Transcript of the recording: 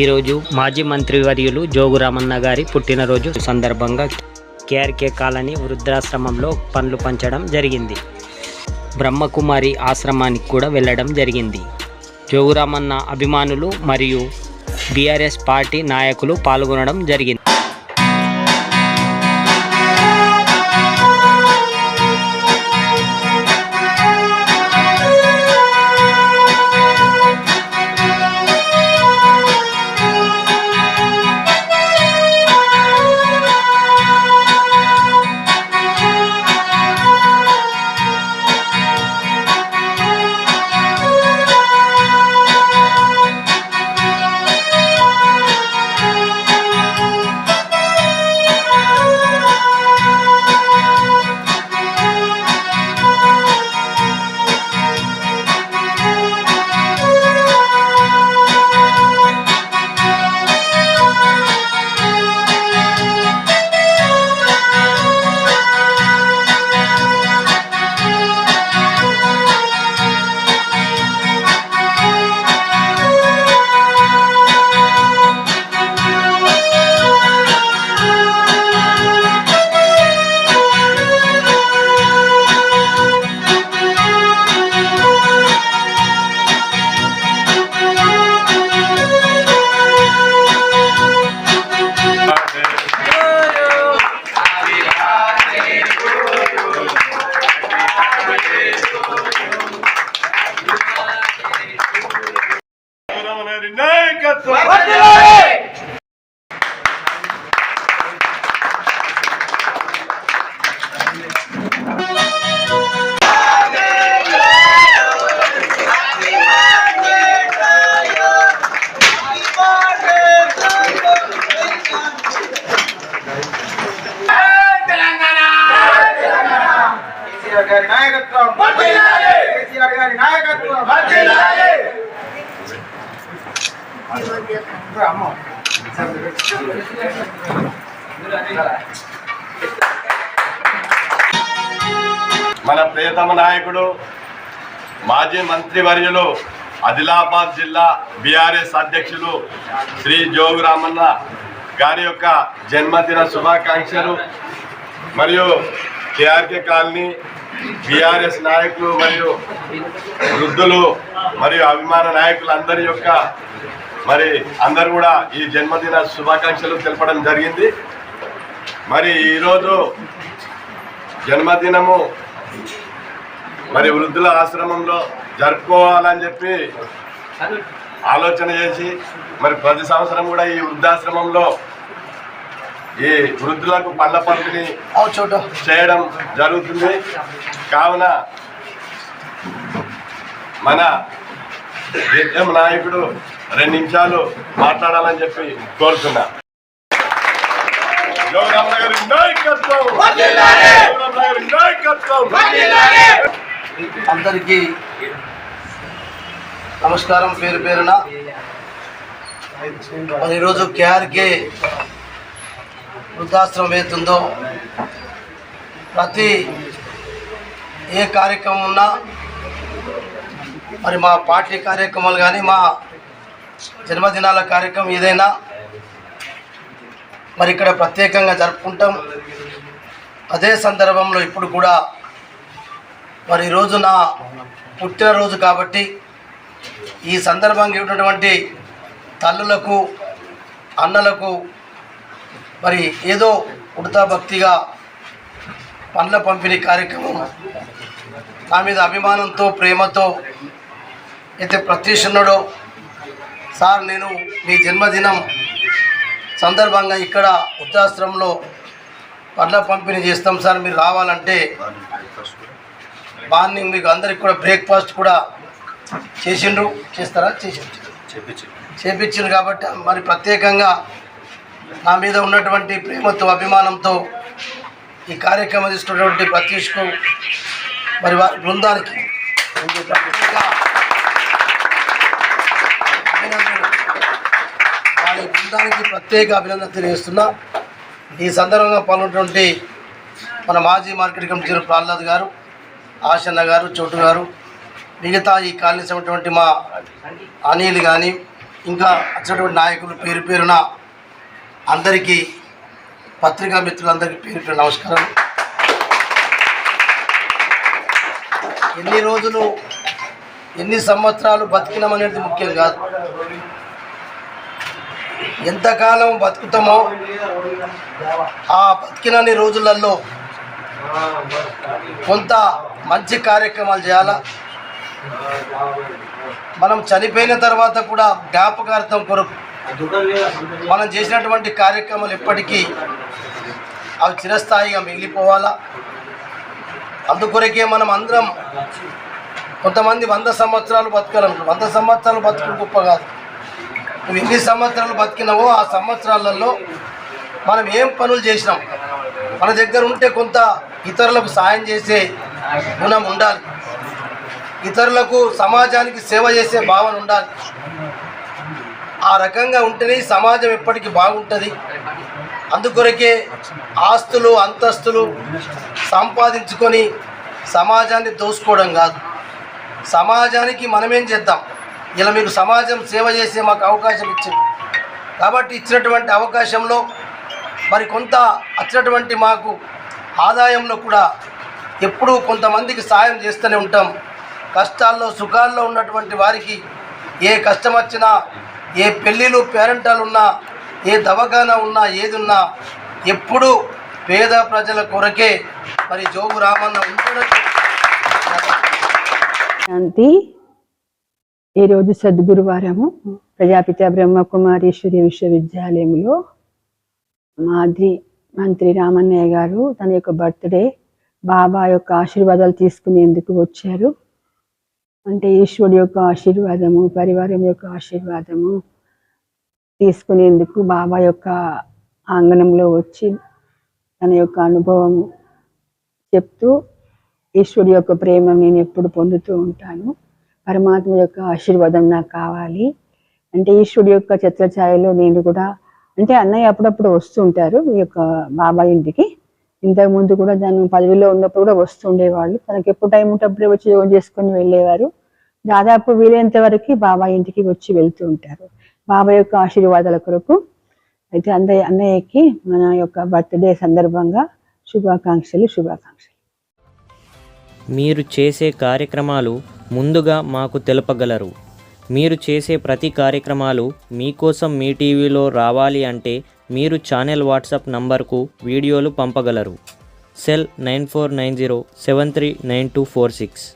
ఈరోజు మాజీ మంత్రివర్యులు జోగురామన్న గారి పుట్టినరోజు సందర్భంగా కేఆర్కే కాలనీ వృద్ధాశ్రమంలో పండ్లు పంచడం జరిగింది. బ్రహ్మకుమారి ఆశ్రమానికి కూడా వెళ్ళడం జరిగింది. జోగురామన్న అభిమానులు మరియు బీఆర్ఎస్ పార్టీ నాయకులు పాల్గొనడం జరిగింది. కేసీఆర్ గారి నాయకత్వం. కేసీఆర్ గారి నాయకత్వం. అమ్మో మన ప్రియతమ నాయకుడు మాజీ మంత్రివర్యులు ఆదిలాబాద్ జిల్లా బీఆర్ఎస్ అధ్యక్షులు శ్రీ జోగు రామన్న గారి యొక్క జన్మదిన శుభాకాంక్షలు మరియు కేఆర్కే కాలనీ బీఆర్ఎస్ నాయకులు మరియు వృద్ధులు మరియు అభిమాన నాయకులు అందరి యొక్క మరి అందరు కూడా ఈ జన్మదిన శుభాకాంక్షలు తెలపడం జరిగింది. మరి ఈరోజు జన్మదినము మరి వృద్ధుల ఆశ్రమంలో జరుపుకోవాలని చెప్పి ఆలోచన చేసి మరి ప్రతి సంవత్సరం కూడా ఈ వృద్ధాశ్రమంలో ఈ వృద్ధులకు పళ్ళ పంపిణీ చేయడం జరుగుతుంది. కావున మన విద్యం నాయకుడు రెండు నిమిషాలు మాట్లాడాలని చెప్పి కోరుతున్నా. అందరికీ నమస్కారం పేరు పేరున. మరి ఈరోజు కేఆర్కే వృద్ధాశ్రమం ఏతుందో ప్రతి ఏ కార్యక్రమం ఉన్నా మరి మా పార్టీ కార్యక్రమాలు కానీ మా జన్మదినాల కార్యక్రమం ఏదైనా మరి ఇక్కడ ప్రత్యేకంగా జరుపుకుంటాం. అదే సందర్భంలో ఇప్పుడు కూడా మరి ఈరోజు నా పుట్టినరోజు కాబట్టి ఈ సందర్భంగా ఉన్నటువంటి తల్లులకు అన్నలకు మరి ఏదో ఉడతా భక్తిగా పండ్ల పంపిణీ కార్యక్రమం నా మీద అభిమానంతో ప్రేమతో అయితే ప్రత్యూషణుడో. సార్ నేను మీ జన్మదినం సందర్భంగా ఇక్కడ వృద్ధాశ్రమంలో పండ్ల పంపిణీ చేస్తాం సార్. మీరు రావాలంటే మార్నింగ్ మీకు అందరికి కూడా బ్రేక్ఫాస్ట్ కూడా చేసిండ్రు. చేస్తారా? చేసిండ్రు చేపించిండ్రు కాబట్టి మరి ప్రత్యేకంగా నా మీద ఉన్నటువంటి ప్రేమతో అభిమానంతో ఈ కార్యక్రమం తీసుకున్నటువంటి ప్రతీష్కు మరి వారి బృందానికి వారి బృందానికి ప్రత్యేక అభినందన తెలియజేస్తున్నా. ఈ సందర్భంగా పాల్గొన్నటువంటి మన మాజీ మార్కెట్ కమిటీ ప్రహ్లాద్ గారు ఆశన్న గారు చోటు గారు మిగతా ఈ కాలనీ మా అనిల్ కానీ ఇంకా వచ్చినటువంటి నాయకులు పేరు పేరున అందరికీ పత్రికా మిత్రులందరికీ పేరు నమస్కారం. ఎన్ని రోజులు ఎన్ని సంవత్సరాలు బతికినామనేది ముఖ్యం కాదు. ఎంతకాలం బతుకుతామో ఆ బతికినన్ని రోజులలో కొంత మంచి కార్యక్రమాలు చేయాలా? మనం చనిపోయిన తర్వాత కూడా జ్ఞాపకార్థం కొరకు మనం చేసినటువంటి కార్యక్రమాలు ఎప్పటికీ అవి చిరస్థాయిగా మిగిలిపోవాలా? అందుకొరకే మనం అందరం కొంతమంది వంద సంవత్సరాలు బతకాలనుకుంటారు వంద సంవత్సరాలు బతుకుడు గొప్ప కాదు. నువ్వు ఎన్ని సంవత్సరాలు బతికినావో ఆ సంవత్సరాలలో మనం ఏం పనులు చేసినాం? మన దగ్గర ఉంటే కొంత ఇతరులకు సాయం చేసే గుణం ఉండాలి. ఇతరులకు సమాజానికి సేవ చేసే భావన ఉండాలి. ఆ రకంగా ఉంటేనే సమాజం ఎప్పటికీ బాగుంటుంది. అందుకొరకే ఆస్తులు అంతస్తులు సంపాదించుకొని సమాజాన్ని దోసుకోవడం కాదు. సమాజానికి మనమేం చేద్దాం? ఇలా మీకు సమాజం సేవ చేసే మాకు అవకాశం ఇచ్చింది. కాబట్టి ఇచ్చినటువంటి అవకాశంలో మరి కొంత వచ్చినటువంటి మాకు ఆదాయంలో కూడా ఎప్పుడూ కొంతమందికి సాయం చేస్తూనే ఉంటాం. కష్టాల్లో సుఖాల్లో ఉన్నటువంటి వారికి ఏ కష్టం వచ్చినా ఏ పెళ్ళిళ్ళు పేరెంటాలు ఉన్నా ఏ దవాఖానా ఉన్నా ఏది ఉన్నా ఎప్పుడూ పేద ప్రజల కొరకే మరి జోగు రామన్న ఉంటాడని శాంతి. ఈరోజు సద్గురువారము. ప్రజాపిత బ్రహ్మకుమారీశ్వరి విశ్వవిద్యాలయంలో మాది మంత్రి రామన్నయ్య గారు తన యొక్క బర్త్డే బాబా యొక్క ఆశీర్వాదాలు తీసుకునేందుకు వచ్చారు. అంటే ఈశ్వరుడు యొక్క ఆశీర్వాదము పరివారం యొక్క ఆశీర్వాదము తీసుకునేందుకు బాబా యొక్క ఆంగణంలో వచ్చి తన యొక్క అనుభవం చెప్తూ ఈశ్వరుడు యొక్క ప్రేమ నేను ఎప్పుడు పొందుతూ ఉంటాను. పరమాత్మ యొక్క ఆశీర్వాదం నాకు కావాలి. అంటే ఈశ్వరుడు యొక్క చిత్రఛాయలో నేను కూడా అంటే అన్నయ్య అప్పుడప్పుడు వస్తుంటారు ఈ యొక్క బాబా ఇంటికి. ఇంతకు ముందు కూడా దాని పదవిలో ఉన్నప్పుడు కూడా వస్తుండేవాళ్ళు తనకి ఎప్పుడు టైం ఉంటే వచ్చి యోగం చేసుకొని వెళ్ళేవారు. దాదాపు వీలైనంత వరకు బాబా ఇంటికి వచ్చి వెళ్తూ ఉంటారు. బాబా యొక్క ఆశీర్వాదాల కొరకు అయితే అన్నయ్య అన్నయ్యకి మన యొక్క బర్త్డే సందర్భంగా శుభాకాంక్షలు శుభాకాంక్షలు. మీరు చేసే కార్యక్రమాలు ముందుగా మాకు తెలుపగలరు. మీరు చేసే ప్రతి కార్యక్రమాలు మీకోసం మీ టీవీలో రావాలి అంటే మీరు ఛానల్ వాట్సాప్ నంబర్కు వీడియోలు పంపగలరు. Cell nine four nine zero seven three nine two four six.